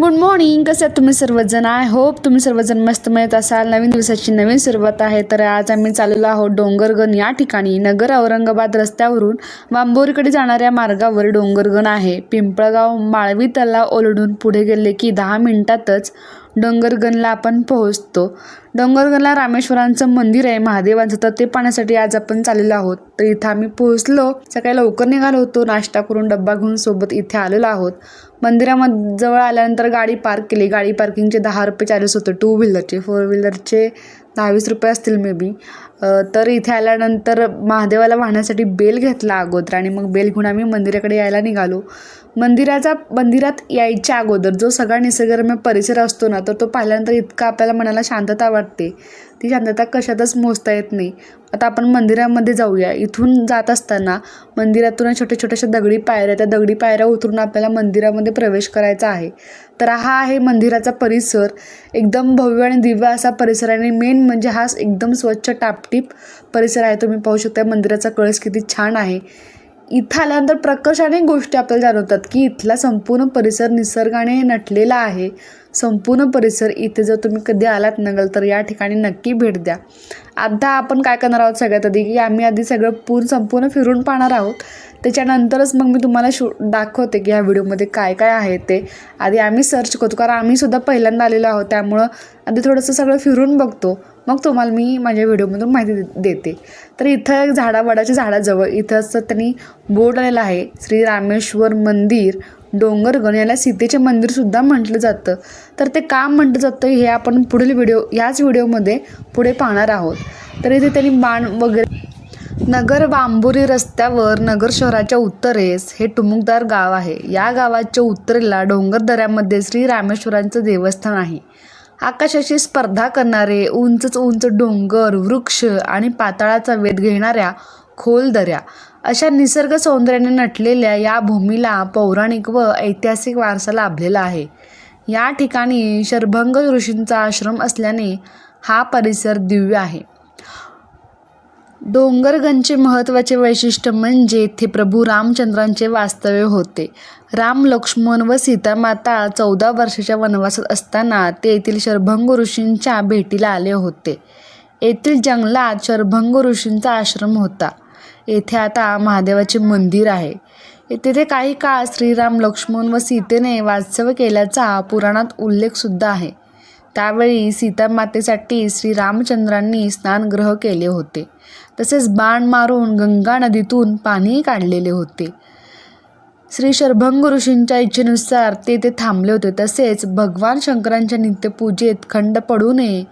Good morning कसे आहात तुम्ही सर्वजण? आय होप तुम्ही सर्वजण मस्त माहीत असाल. नवीन दिवसाची नवीन सुरुवात आहे. तर आज आम्ही चाललेलो आहोत डोंगरगण या ठिकाणी. नगर औरंगाबाद रस्त्यावरून बांबोरीकडे जाणाऱ्या मार्गावर डोंगरगण आहे. पिंपळगाव माळवी तलाव ओलडून पुढे गेले की दहा मिनिटातच डोंगरगणला आपण पोहोचतो. डोंगरगरला रामेश्वरांचं मंदिर आहे महादेवांचं तर ते पाहण्यासाठी आज आपण चाललेलो आहोत. तर इथं आम्ही पोहोचलो. सकाळी लवकर निघालो होतो. नाश्ता करून डब्बा घेऊन सोबत इथे आलेलो आहोत. मंदिरामध्ये जवळ आल्यानंतर गाडी पार्क केली. गाडी पार्किंगचे दहा रुपये चार्जेस होते. टू व्हीलरचे फोर व्हीलरचे दहा वीस रुपये असतील मे बी तर इथे आल्यानंतर महादेवाला वाहण्यासाठी बेल घेतला अगोदर आणि मग बेल घेऊन आम्ही मंदिराकडे यायला निघालो. मंदिराचा मंदिरात यायच्या अगोदर जो सगळा निसर्गरम्य परिसर असतो ना तर तो पाहिल्यानंतर इतका आपल्याला मनाला शांतता वाटते. ती शांतता कशातच मोजता येत नाही. आता आपण मंदिरामध्ये जाऊया. इथून जात असताना मंदिरातून छोट्या छोट्याशा दगडी पायऱ्या त्या दगडी पायऱ्या उतरून आपल्याला मंदिरामध्ये प्रवेश करायचा आहे. तर हा आहे मंदिराचा परिसर. एकदम भव्य आणि दिव्य असा परिसर आणि मेन म्हणजे हा एकदम स्वच्छ टापटीप परिसर आहे. तुम्ही पाहू शकता मंदिराचा कळस किती छान आहे. इथं आल्यानंतर प्रकर्षाने गोष्टी आपल्याला जाणवतात की इथला संपूर्ण परिसर निसर्गाने नटलेला आहे. संपूर्ण परिसर इथे जर तुम्ही कधी आलात नगल तर या ठिकाणी नक्की भेट द्या. आता आपण काय करणार आहोत सगळ्यात आधी की आम्ही आधी सगळं पूर्ण संपूर्ण फिरून पाहणार आहोत. त्याच्यानंतरच मग मी तुम्हाला शो दाखवते की ह्या व्हिडिओमध्ये काय काय आहे ते. आधी आम्ही सर्च करतो कारण आम्हीसुद्धा पहिल्यांदा आलेलो आहोत त्यामुळं आधी थोडंसं सगळं फिरून बघतो. मग तुम्हाला मी माझ्या व्हिडिओमधून माहिती दे- देते. तर इथं एक झाडा वडाच्या झाडाजवळ इथं असं त्यांनी बोर्ड आलेला आहे श्री रामेश्वर मंदिर डोंगरगण याला सीतेचे मंदिरसुद्धा म्हटलं जातं. तर ते का म्हटलं जातं हे आपण पुढील व्हिडिओ याच व्हिडिओमध्ये पुढे पाहणार आहोत. तर इथे त्यांनी बाण वगैरे नगर बांबोरी रस्त्यावर नगर शहराच्या उत्तरेस हे टुमुकदार गाव आहे. या गावाच्या उत्तरेला डोंगर दऱ्यामध्ये श्री रामेश्वरांचं देवस्थान आहे. आकाशाशी स्पर्धा करणारे उंचच उंच डोंगर वृक्ष आणि पाताळाचा वेध घेणाऱ्या खोल दऱ्या अशा निसर्ग सौंदर्याने नटलेल्या या भूमीला पौराणिक व ऐतिहासिक वारसा लाभलेला आहे. या ठिकाणी शरभंग ऋषींचा आश्रम असल्याने हा परिसर दिव्य आहे. डोंगरगणचे महत्त्वाचे वैशिष्ट्य म्हणजे येथे प्रभू रामचंद्रांचे वास्तव्य होते. राम लक्ष्मण व सीतामाता चौदा वर्षाच्या वनवासात असताना ते येथील शरभंग ऋषींच्या भेटीला आले होते. येथील जंगलात शरभंग ऋषींचा आश्रम होता. येथे आता महादेवाचे मंदिर आहे. तेथे काही काळ श्रीराम लक्ष्मण व सीतेने वास्तव्य केल्याचा पुराणात उल्लेखसुद्धा आहे. त्यावेळी सीतामातेसाठी श्रीरामचंद्रांनी स्नानग्रह केले होते. तसेच बाण मारून गंगा नदीतून पाणीही काढलेले होते. श्री शर्भंग ऋषींच्या इच्छेनुसार ते ते थांबले होते. तसेच भगवान शंकरांच्या नित्यपूजेत खंड पडू नये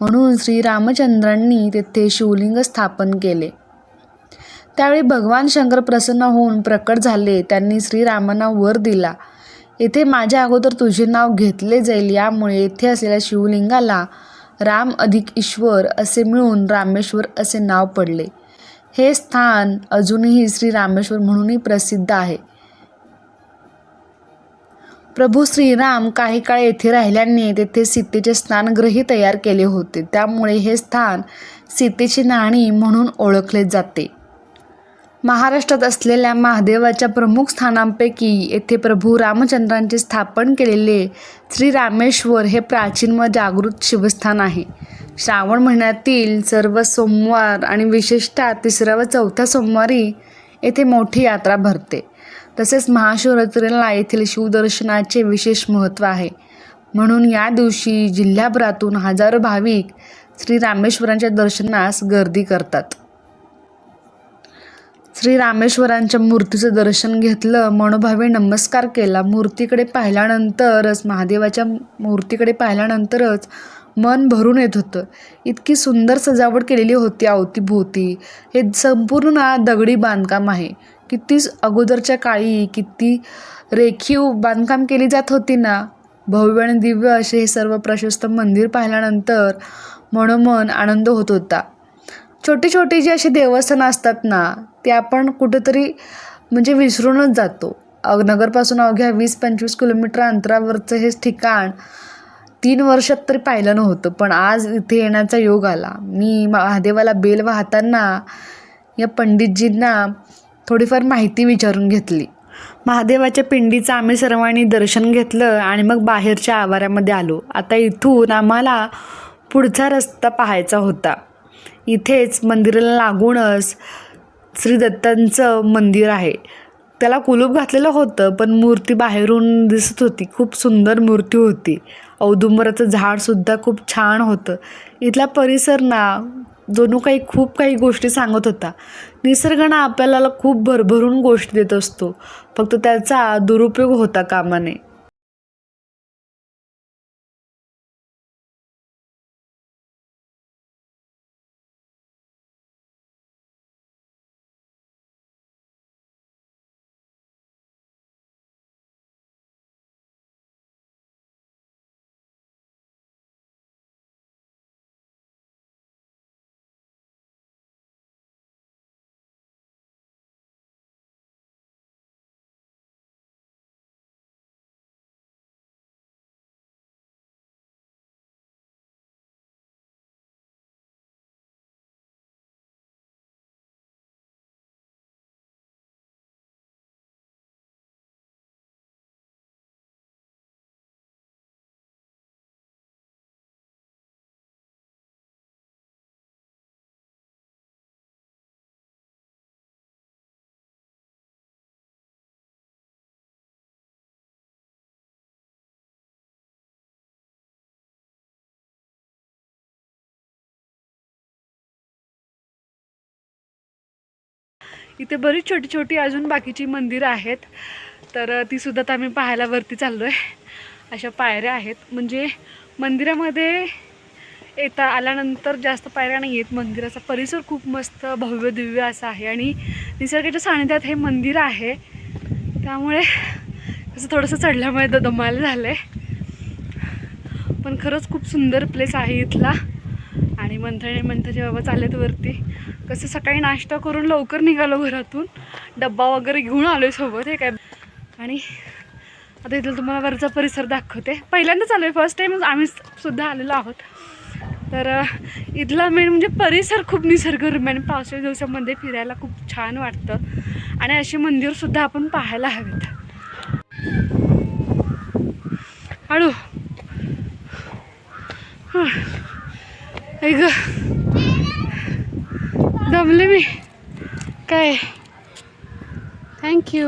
म्हणून श्रीरामचंद्रांनी तेथे शिवलिंग स्थापन केले. त्यावेळी भगवान शंकर प्रसन्न होऊन प्रकट झाले. त्यांनी श्रीरामांना वर दिला. येथे माझ्या अगोदर तुझे नाव घेतले जाईल यामुळे येथे असलेल्या शिवलिंगाला राम अधिक ईश्वर असे मिळून रामेश्वर असे नाव पडले. हे स्थान अजूनही श्री रामेश्वर म्हणूनही प्रसिद्ध आहे. प्रभू श्रीराम काही काळ येथे राहिल्याने तेथे सीतेचे स्नानगृही तयार केले होते. त्यामुळे हे स्थान सीतेची नाणी म्हणून ओळखले जाते. महाराष्ट्रात असलेल्या महादेवाच्या प्रमुख स्थानांपैकी येथे प्रभू रामचंद्रांचे स्थापन केलेले श्री रामेश्वर हे प्राचीन व जागृत शिवस्थान आहे. श्रावण महिन्यातील सर्व सोमवार आणि विशेषतः तिसऱ्या व चौथ्या सोमवारी येथे मोठी यात्रा भरते. तसेच महाशिवरात्रीला येथील शिवदर्शनाचे विशेष महत्त्व आहे. म्हणून या दिवशी जिल्ह्याभरातून हजारो भाविक श्री रामेश्वरांच्या दर्शनास गर्दी करतात. श्री रामेश्वरांच्या मूर्तीचं दर्शन घेतलं मनोभावे नमस्कार केला. मूर्तीकडे पाहिल्यानंतरच महादेवाच्या मूर्तीकडे पाहिल्यानंतरच मन भरून येत होतं. इतकी सुंदर सजावट केलेली होती अवतीभोवती. हे संपूर्ण ना दगडी बांधकाम आहे. किती अगोदरच्या काळी किती रेखीव बांधकाम केली जात होती ना? भव्य आणि दिव्य असे हे सर्व प्रशस्त मंदिर पाहिल्यानंतर मनोमन आनंद होत होता. छोटे छोटे जी अशी देवस्थानं असतात ना ते आपण कुठेतरी म्हणजे विसरूनच जातो. नगरपासून अवघ्या वीस पंचवीस किलोमीटर अंतरावरचं हे ठिकाण तीन वर्षात तरी पाहिलं नव्हतं. पण आज इथे येण्याचा योग आला. मी महादेवाला बेल वाहताना या पंडितजींना थोडीफार माहिती विचारून घेतली. महादेवाच्या पिंडीचं आम्ही सर्वांनी दर्शन घेतलं आणि मग बाहेरच्या आवारामध्ये आलो. आता इथून आम्हाला पुढचा रस्ता पाहायचा होता. इथेच मंदिराला लागूनच श्री दत्तांचं मंदिर आहे. त्याला कुलूप घातलेलं होतं पण मूर्ती बाहेरून दिसत होती. खूप सुंदर मूर्ती होती. औदुंबराचं झाडसुद्धा खूप छान होतं. इथला परिसर ना जणू काही खूप काही गोष्टी सांगत होता. निसर्गानं आपल्याला खूप भरभरून गोष्टी देत असतो. फक्त त्याचा दुरुपयोग होता कामा इथे बरीच छोटी छोटी अजून बाकीची मंदिरं आहेत. तर ती सुद्धा आम्ही पाहायला वरती चाललो आहे अशा पायऱ्या आहेत. म्हणजे मंदिरामध्ये येता आल्यानंतर जास्त पायऱ्या नाही आहेत. मंदिराचा परिसर खूप मस्त भव्य दिव्य असा आहे आणि निसर्गाच्या सानिध्यात हे मंदिर आहे. त्यामुळे असं थोडंसं चढल्यामुळे द दमायला झालं आहे पण खरंच खूप सुंदर प्लेस आहे इथला. आणि मंथळे मंथळे बाबा चालत वरती. कसं सकाळी नाश्ता करून लवकर निघालो घरातून. डब्बा वगैरे घेऊन आलो आहे सोबत हे काय. आणि आता इथलं तुम्हाला वरचा परिसर दाखवते. पहिल्यांदाच आलो आहे फर्स्ट टाईम आम्ही सुद्धा आलेलो आहोत. तर इथला मेन म्हणजे परिसर खूप निसर्गरम्य आणि पावसाळ्या दिवसामध्ये फिरायला खूप छान वाटतं. आणि अशी मंदिरसुद्धा आपण पाहायला हवेत. हळू. हां. ग. दमले मी. काय? थँक्यू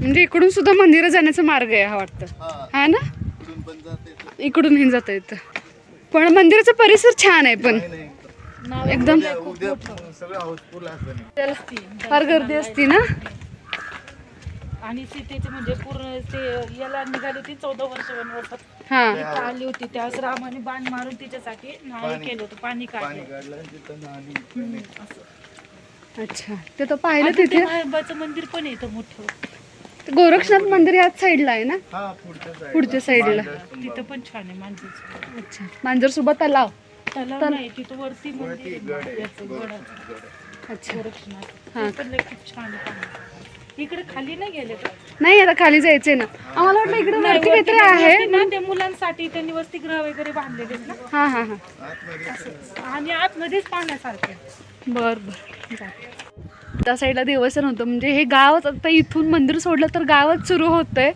म्हणजे इकडून सुद्धा मंदिरात जाण्याचा मार्ग आहे हा वाटतं. हा. ना? इकडून हे जाता येतं. पण मंदिराचा परिसर छान आहे पण. एकदम. फार गर्दी असती ना? आणि सीतेचे म्हणजे पूर्ण ते याला निघाली होती चौदा वर्ष वनवासात. हा. आली होती. त्यावेळेस रामाने बाण मारून तिच्यासाठी नाळे केलं होतं पाणी पाणी काढलं तिथं नाली अच्छा. ते तर पाहिलं ते तिथे महादेवाचं मंदिर पण इथं मोठं. गोरक्षनाथ मंदिर याच साईडला आहे ना? हा पुढच्या side पुढच्या साईडला. तिथं पण छान आहे माणसाचं अच्छा. मांजर सोबत तलाव तलाव नाही तिथं वरती मंदिर आहे गडाचं. अच्छा. गोरक्षनाथ. हा. ते पण लय खूप छान आहे. इकडे खाली नाही गेले का? नाही आता खाली जायचंय ना. आम्हाला वाटलं इकडे वरती काहीतरी आहे. वरती ना त्या मुलांसाठी त्यांनी वसतिगृह वगैरे बांधलेले आहेत ना. हा हा हा. आतमध्ये आणि आतमध्येच पाहण्यासारखे. बर बर. त्या साईडला देवस्थान होतं. म्हणजे हे गावच आता इथून मंदिर सोडलं तर गावच सुरू होतंय.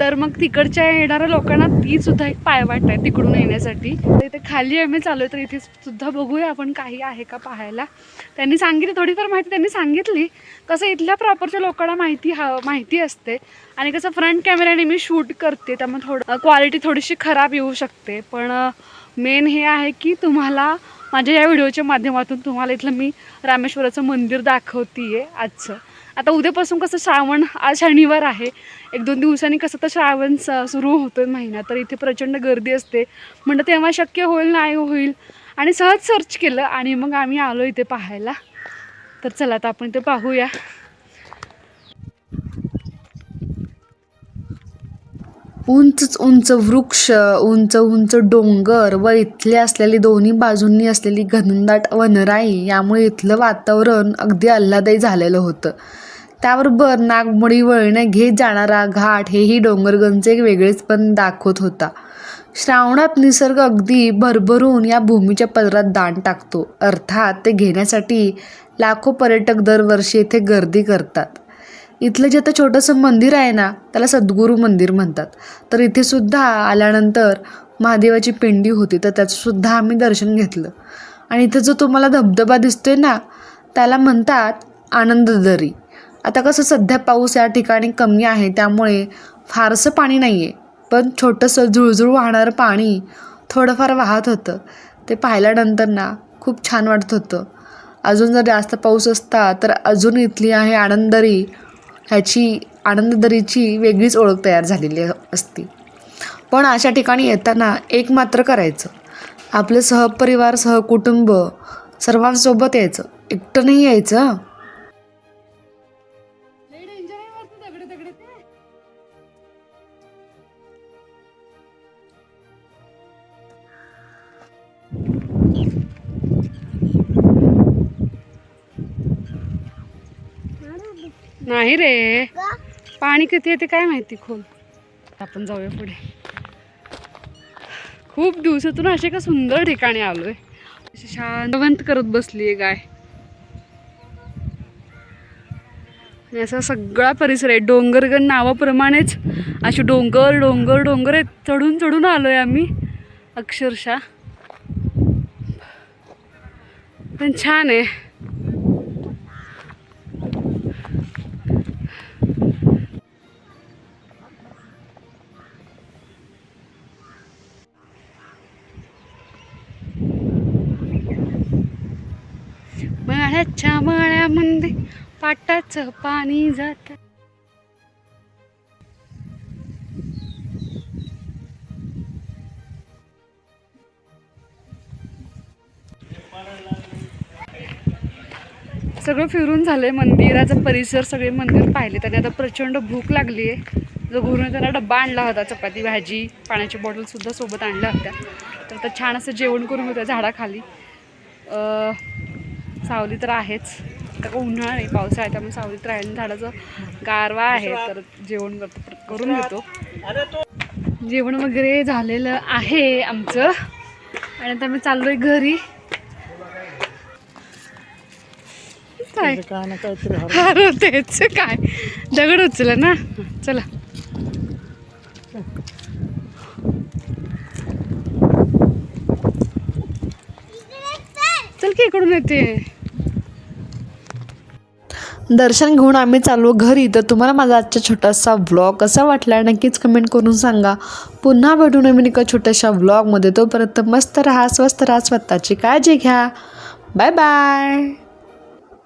तर मग तिकडच्या येणाऱ्या लोकांना ती सुद्धा एक पायवाट आहे तिकडून येण्यासाठी. तर इथे खाली आम्ही चालू तर इथे सुद्धा बघूया आपण काही आहे का पाहायला. त्यांनी सांगितली थोडीफार माहिती त्यांनी सांगितली. कसं इथल्या प्रॉपरच्या लोकांना माहिती हा माहिती असते. आणि कसं फ्रंट कॅमेऱ्याने मी शूट करते त्यामुळे थोडं क्वालिटी थोडीशी खराब येऊ शकते. पण मेन हे आहे की तुम्हाला माझ्या या व्हिडिओच्या माध्यमातून तुम्हाला इथलं मी रामेश्वराचं मंदिर दाखवते आहे आजचं. आता उद्यापासून कसं श्रावण आज शनिवार आहे. एक दोन दिवसांनी कसं तर श्रावण स सुरू होतो महिना तर इथे प्रचंड गर्दी असते. म्हणलं तेव्हा शक्य होईल नाही होईल आणि सहज सर्च केलं आणि मग आम्ही आलो इथे पाहायला. तर चला आता आपण इथे पाहूया. उंचच उंच वृक्ष उंच उंच डोंगर व इथले असलेली दोन्ही बाजूंनी असलेली घनदाट वनराई यामुळे इथलं वातावरण अगदी आल्हादायी झालेलं होतं. त्याबरोबर नागमोडी वळणे घेत जाणारा घाट हेही डोंगरगंजचे एक वेगळेच पण दाखवत होता. श्रावणात निसर्ग अगदी भरभरून या भूमीच्या पदरात दान टाकतो. अर्थात ते घेण्यासाठी लाखो पर्यटक दरवर्षी येथे गर्दी करतात. इथलं जे आता छोटंसं मंदिर आहे ना त्याला सद्गुरू मंदिर म्हणतात. तर इथे सुद्धा आल्यानंतर महादेवाची पिंडी होती तर त्याचंसुद्धा आम्ही दर्शन घेतलं. आणि इथं जो तुम्हाला धबधबा दिसतोय ना त्याला म्हणतात आनंददरी. आता कसं सध्या पाऊस या ठिकाणी कमी आहे त्यामुळे फारसं पाणी नाही आहे पण छोटंसं झुळझुळ वाहणारं पाणी थोडंफार वाहत होतं. ते पाहिल्यानंतर ना खूप छान वाटत होतं. अजून जर जास्त पाऊस असता तर अजून इथली आहे आनंददरी. ह्याची आनंददरीची वेगळीच ओळख तयार झालेली असती. पण अशा ठिकाणी येताना एक मात्र करायचं. आपलं सहपरिवार सहकुटुंब सर्वांसोबत यायचं. एकटं नाही यायचं नाही रे. पाणी किती येते काय माहिती खोल आपण जाऊया पुढे. खूप दिवसातून असे का सुंदर ठिकाणी आलोय. अशी शांतवंत करत बसली आहे गाय. आणि असा सगळा परिसर आहे. डोंगरगण नावाप्रमाणेच असे डोंगर डोंगर डोंगर आहेत. चढून चढून आलोय आम्ही. अक्षरशः. पण छान आहे. मळ्याच्या माळ्यामध्ये पाटाचं पाणी जात. सगळं फिरून झालंय मंदिराचा परिसर सगळे मंदिर पाहिले. त्याने आता प्रचंड भूक लागली आहे. जो घरून त्यांना डब्बा आणला होता चपाती भाजी पाण्याची बॉटलसुद्धा सोबत आणल्या होत्या. तर आता छान असं जेवण करून होतं झाडाखाली. अं, सावली तर आहेच. आता उन्हाळा नाही पावसाळा आहे त्यामुळे सावलीत राहिलं झाडाचं गारवा आहे. तर जेवण करतो करून घेतो. जेवण वगैरे झालेलं आहे आमचं. आणि आता मी चाललोय घरी. काय? काय हरवतेच काय? दगड उचल ना. चला. की इकडून येते. दर्शन घेऊन आम्ही चाललो घरी. तर तुम्हाला माझा आजचा छोटासा व्लॉग कसा वाटला नक्कीच कमेंट करून सांगा. पुन्हा भेटू नवीन एका छोट्याशा व्लॉगमध्ये तोपर्यंत मस्त राहा स्वस्त राहा स्वतःची काळजी घ्या. Bye bye